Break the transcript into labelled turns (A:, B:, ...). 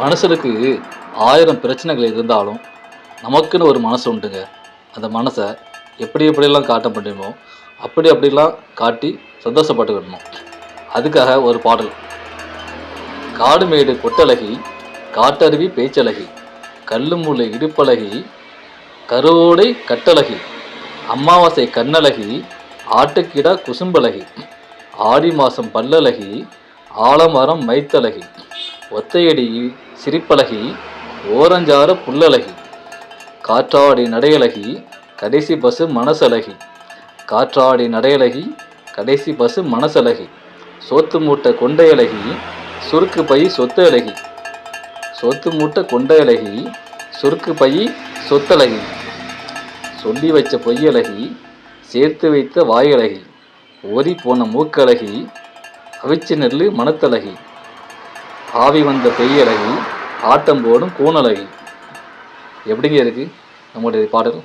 A: மனுஷனுக்கு ஆயிரம் பிரச்சனைகள் இருந்தாலும் நமக்குன்னு ஒரு மனசு உண்டுங்க. அந்த மனசை எப்படி எப்படியெல்லாம் காட்ட முடியுமோ அப்படி அப்படிலாம் காட்டி சந்தோஷப்பட்டுக்கிடணும் அதுக்காக ஒரு பாடல். காடு மேடு கொட்டழகி காட்டருவி பேச்சழகி கல்லு முள்ளு இடுப்பழகி கருவோடை கட்டழகி அமாவாசை கண்ணழகி ஆட்டுக்கிடா குசும்பழகி ஆடி மாதம் பல்லழகி ஆலமரம் மைத்தழகி ஒத்தையடி சிரிப்பழகி ஓரஞ்சார புல்லழகி காற்றாடி நடையழகி கடைசி பஸ்ஸு மனசழகி காற்றாடி நடையழகி கடைசி பஸ்ஸு மனசழகி சோத்து மூட்டை கொண்டையழகி சுருக்கு பை சொத்து அழகி சொத்து மூட்டை கொண்டையழகி சுருக்கு பை சொத்தழகி சொல்லி வச்ச பொய்யழகி சேர்த்து வைத்த வாயழகி ஓரி போன மூக்கழகி அவிச்ச நெல் மனத்தழகி ஆவி வந்த பெய்யழகி ஆட்டம் போடும் கூணலகி எப்படிங்க இருக்குது நம்முடைய பாடல்?